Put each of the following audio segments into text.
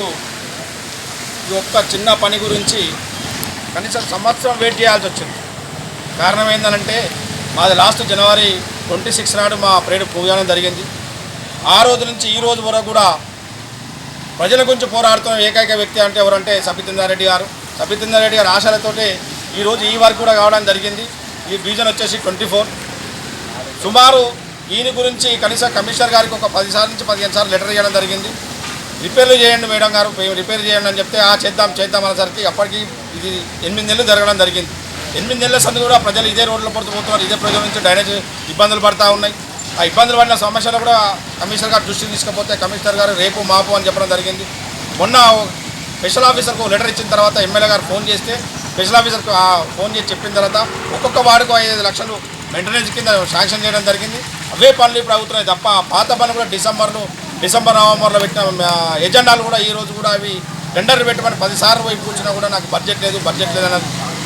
ఈరోజు ఈ ఒక్క చిన్న పని గురించి కనీసం సంవత్సరం వెయిట్ చేయాల్సి వచ్చింది. కారణం ఏంటంటే మాది లాస్ట్ జనవరి ట్వంటీ సిక్స్ నాడు మా ప్రేడు పూజానం జరిగింది. ఆ రోజు నుంచి ఈ రోజు వరకు కూడా ప్రజల గురించి పోరాడుతున్న ఏకైక వ్యక్తి అంటే ఎవరంటే సబితిందారెడ్డి గారు. సబితిందారెడ్డి గారు ఆశలతోటి ఈరోజు ఈ వరకు కూడా కావడం జరిగింది. ఈ డివిజన్ వచ్చేసి ట్వంటీ ఫోర్. సుమారు ఈయన గురించి కనీసం కమిషనర్ గారికి ఒక పదిసార్లు నుంచి పదిహేను సార్లు లెటర్ ఇవ్వడం జరిగింది. రిపేర్లు చేయండి మేడం గారు రిపేర్ చేయండి అని చెప్తే ఆ చేద్దాం చేద్దాం అనేసరికి అప్పటికి ఇది ఎనిమిది నెలలు జరగడం జరిగింది. ఎనిమిది నెలల సంది కూడా ప్రజలు ఇదే రోడ్ల పడుతూ పోతున్నారు ఇదే ప్రజల నుంచి డ్రైనేజ్ ఇబ్బందులు పడతా ఉన్నాయి. ఆ ఇబ్బందులు పడిన సమస్యలు కూడా కమిషనర్ గారు దృష్టికి తీసుకపోతే కమిషనర్ గారు రేపు మాపు అని చెప్పడం జరిగింది. మొన్న స్పెషల్ ఆఫీసర్కు లెటర్ ఇచ్చిన తర్వాత ఎమ్మెల్యే గారు ఫోన్ చేస్తే స్పెషల్ ఆఫీసర్కు ఆ ఫోన్ చేసి చెప్పిన తర్వాత ఒక్కొక్క వార్డుకు ఐదు లక్షలు మెయింటెనెన్స్ కింద శాంక్షన్ చేయడం జరిగింది. అవే పనులు ఇప్పుడు అవుతున్నాయి తప్ప పాత పనులు కూడా డిసెంబర్లో డిసెంబర్ నవంబర్లో పెట్టిన ఎజెండాలు కూడా ఈ రోజు కూడా అవి టెండర్ పెట్టమని పదిసార్లు పోయి కూర్చున్నా కూడా నాకు బడ్జెట్ లేదు బడ్జెట్ లేదు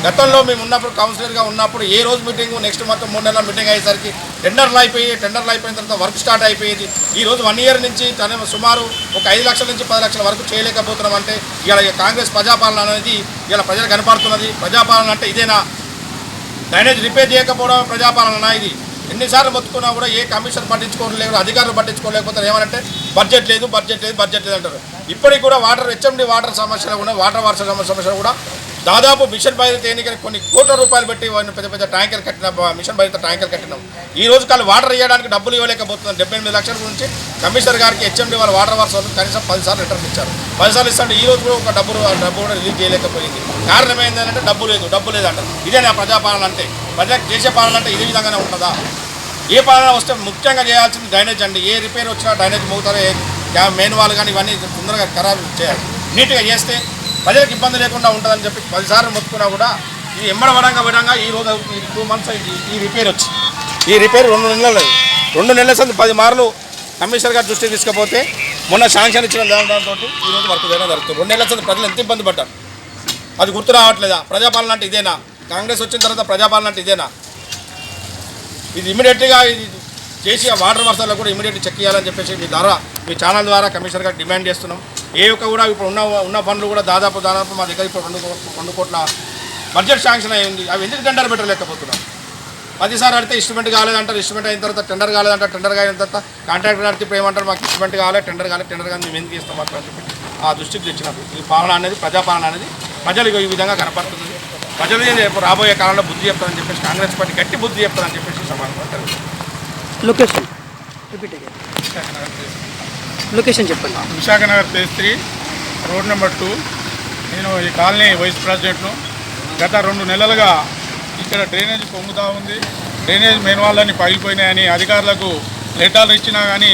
గతంలో మేము ఉన్నప్పుడు కౌన్సిలర్గా ఉన్నప్పుడు ఏ రోజు మీటింగ్ నెక్స్ట్ మొత్తం మూడు నెలల మీటింగ్ అయ్యేసరికి టెండర్లు అయిపోయి టెండర్లు అయిపోయిన తర్వాత వర్క్ స్టార్ట్ అయిపోయేది. ఈ రోజు వన్ ఇయర్ నుంచి తన సుమారు ఒక ఐదు లక్షల నుంచి పది లక్షల వరకు చేయలేకపోతున్నాం అంటే ఇలా కాంగ్రెస్ ప్రజాపాలన అనేది ఇలా ప్రజలు కనపడుతున్నది. ప్రజాపాలన అంటే ఇదేనా? డ్రైనేజ్ రిపేర్ చేయకపోవడం ప్రజాపాలన ఇది. ఎన్నిసార్లు మొత్తుకున్నా కూడా ఏ కమిషన్ పట్టించుకోలేదు అధికారులు పట్టించుకోలేకపోతే ఏమంటే బడ్జెట్ లేదు బడ్జెట్ లేదు బడ్జెట్ లేదు అంటారు. ఇప్పటికి కూడా వాటర్ హెచ్ఎండి వాటర్ సమస్యలు కూడా వాటర్ వాటర్ సమస్యలు కూడా దాదాపు మిషన్ బయట ఎన్నికలకు కొన్ని కోట్ల రూపాయలు పెట్టి వాడిని పెద్ద పెద్ద ట్యాంకర్ కట్టిన మిషన్ బయట ట్యాంకర్ కట్టినాం. ఈ రోజు కాళ్ళు వాటర్ ఇవ్వడానికి డబ్బులు ఇవ్వలేకపోతున్నాం. డెబ్బై ఎనిమిది లక్షల గురించి కమిషనర్ గారికి హెచ్ఎండి వారు వాటర్ వర్క్స్ వాళ్ళు కనీసం పదిసార్లు రిటర్న్ ఇచ్చారు. పదిసార్లు ఇస్తాడు ఈ రోజు కూడా ఒక డబ్బు డబ్బు కూడా రిలీజ్ చేయలేకపోయింది. కారణం ఏంటంటే డబ్బు లేదు డబ్బు లేదు ఇదే నా ప్రజాపాలన అంటే. ప్రజలకు చేసే పాలన అంటే ఇదే విధంగానే ఉంటుందా? ఏ పాలన వస్తే ముఖ్యంగా చేయాల్సింది డ్రైనేజ్ అండి. ఏ రిపేర్ వచ్చినా డ్రైనేజ్ మోగుతారో మెయిన్ వాళ్ళు కానీ ఇవన్నీ తొందరగా ఖరాబ్ చేయాలి. నీట్గా చేస్తే ప్రజలకు ఇబ్బంది లేకుండా ఉంటుందని చెప్పి పదిసార్లు మొత్తుకున్నా కూడా ఈ ఎమ్మడ వడంగా ఈ రోజు టూ మంత్స్ ఈ రిపేర్ వచ్చి. ఈ రిపేర్ రెండు నెలలు. రెండు నెలల సంది పది మార్లు కమిషనర్ గారు దృష్టికి తీసుకపోతే మొన్న శాంక్షన్ ఇచ్చిన దానితో ఈ రోజు వర్క్ చేయడం జరుగుతుంది. రెండు నెలల సంది ప్రజలు ఎంత ఇబ్బంది పడ్డారు? అది గుర్తు రావట్లేదా? ప్రజాపాలన అంటే ఇదేనా? కాంగ్రెస్ వచ్చిన తర్వాత ప్రజాపాలన అంటే ఇదేనా? ఇది ఇమీడియట్గా ఇది చేసి ఆ వాటర్ వర్షాల్లో కూడా ఇమీడియట్ చెక్ చేయాలని చెప్పేసి మీ ద్వారా మీ ఛానల్ ద్వారా కమిషనర్ గారు డిమాండ్ చేస్తున్నాం. ఏ ఒక్క కూడా ఇప్పుడు ఉన్న ఉన్న పనులు కూడా దాదాపు దాదాపు మా దగ్గర ఇప్పుడు రెండు రెండు కోట్ల బడ్జెట్ శాంక్షన్ అయింది అవి ఎందుకు టెండర్ పెట్టలేకపోతున్నాం? పదిసార్లు అడితే ఇన్స్ట్రుమెంట్ కాలేదంటారు ఇన్స్ట్రుమెంట్ అయిన తర్వాత టెండర్ కాలేదంటారు టెండర్ అయిన తర్వాత కాంట్రాక్టర్ అడితే ఇప్పుడు ఏమంటారు మాకు ఇన్స్ట్రుమెంట్ కాలేదు టెండర్ కాలేదు టెండర్ కానీ మేము ఎందుకు ఇస్తాం అని చెప్పి ఆ దృష్టికి తెచ్చినప్పుడు ఈ పాలన అనేది ప్రజాపాలన అనేది ప్రజలకు ఈ విధంగా కనపడుతుంది. ప్రజలు రేపు రాబోయే కాలంలో బుద్ధి చెప్తారని చెప్పేసి కాంగ్రెస్ పార్టీ గట్టి బుద్ధి చెప్తారని చెప్పేసి సమాధానం లొకేషన్ రిపీట్ లొకేషన్ చెప్పండి. Visakhanagar phase three road number two నేను ఈ కాలనీ వైస్ ప్రెసిడెంట్ను గత రెండు నెలలుగా ఇక్కడ డ్రైనేజ్ పొంగుతూ ఉంది. డ్రైనేజ్ మెయిన్ వాళ్ళని పగిలిపోయినాయని అధికారులకు లెటర్లు ఇచ్చినా కానీ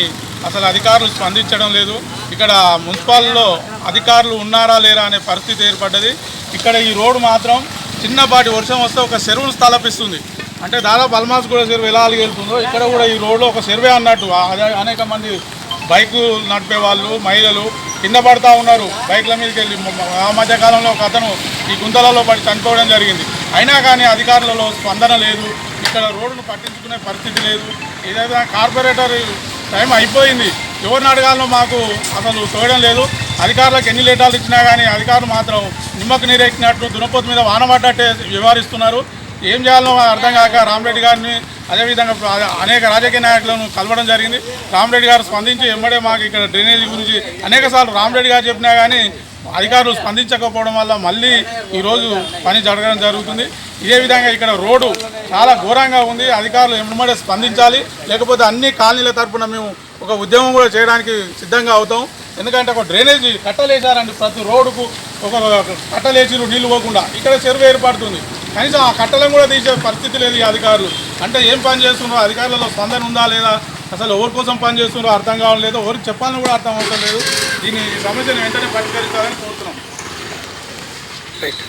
అసలు అధికారులు స్పందించడం లేదు. ఇక్కడ మున్సిపాల్లో అధికారులు ఉన్నారా లేరా అనే పరిస్థితి ఏర్పడ్డది. ఇక్కడ ఈ రోడ్డు మాత్రం చిన్నపాటి వర్షం వస్తే ఒక చెరువును స్థలపిస్తుంది. అంటే దాదాపు అల్మాస్ కూడా సర్వే ఎలా వెళ్తుందో ఇక్కడ కూడా ఈ రోడ్లో ఒక సర్వే అన్నట్టు. అనేక మంది బైక్ నడిపే వాళ్ళు మహిళలు కింద పడతా ఉన్నారు. బైక్ల మీదకి వెళ్ళి. ఆ మధ్య కాలంలో ఒక అతను ఈ గుంతలలో పడి చనిపోవడం జరిగింది. అయినా కానీ అధికారులలో స్పందన లేదు. ఇక్కడ రోడ్డును పట్టించుకునే పరిస్థితి లేదు. ఏదైనా కార్పొరేటర్ టైం అయిపోయింది. ఎవరిని అడగాలో మాకు అసలు చూడడం లేదు. అధికారులకు ఎన్ని లేటాలు ఇచ్చినా కానీ అధికారులు మాత్రం నిమ్మకు నీరెక్కినట్టు దునపోతు మీద వాన పడ్డట్టే వ్యవహరిస్తున్నారు. ఏం చేయాలో అర్థం కాక రామరెడ్డి గారిని అదేవిధంగా అనేక రాజకీయ నాయకులను కలవడం జరిగింది. రామరెడ్డి గారు స్పందించి ఎంబడే మాకు ఇక్కడ డ్రైనేజీ గురించి అనేక సార్లు రామరెడ్డి గారు చెప్పినా కానీ అధికారులు స్పందించకపోవడం వల్ల మళ్ళీ ఈరోజు పని జరగడం జరుగుతుంది. ఇదే విధంగా ఇక్కడ రోడ్డు చాలా ఘోరంగా ఉంది. అధికారులు ఎమ్మడే స్పందించాలి. లేకపోతే అన్ని కాలనీల తరపున మేము ఒక ఉద్యమం కూడా చేయడానికి సిద్ధంగా అవుతాం. ఎందుకంటే ఒక డ్రైనేజీ కట్టలేసారండి ప్రతి రోడ్డుకు ఒక కట్టలేసిరు నీళ్ళు పోకుండా. ఇక్కడ చెరువు ఏర్పడుతుంది. కనీసం ఆ కట్టలను కూడా తీసే పరిస్థితి లేదు ఈ అధికారులు. అంటే ఏం పని చేస్తున్నారో అధికారులలో స్పందన ఉందా లేదా? అసలు ఎవరి కోసం పని చేస్తున్నారో అర్థం కావడం లేదు. ఎవరికి చెప్పాలని కూడా అర్థం అవసరం లేదు. దీని సమస్యను వెంటనే పరిష్కరించాలని కోరుతున్నాం. రైట్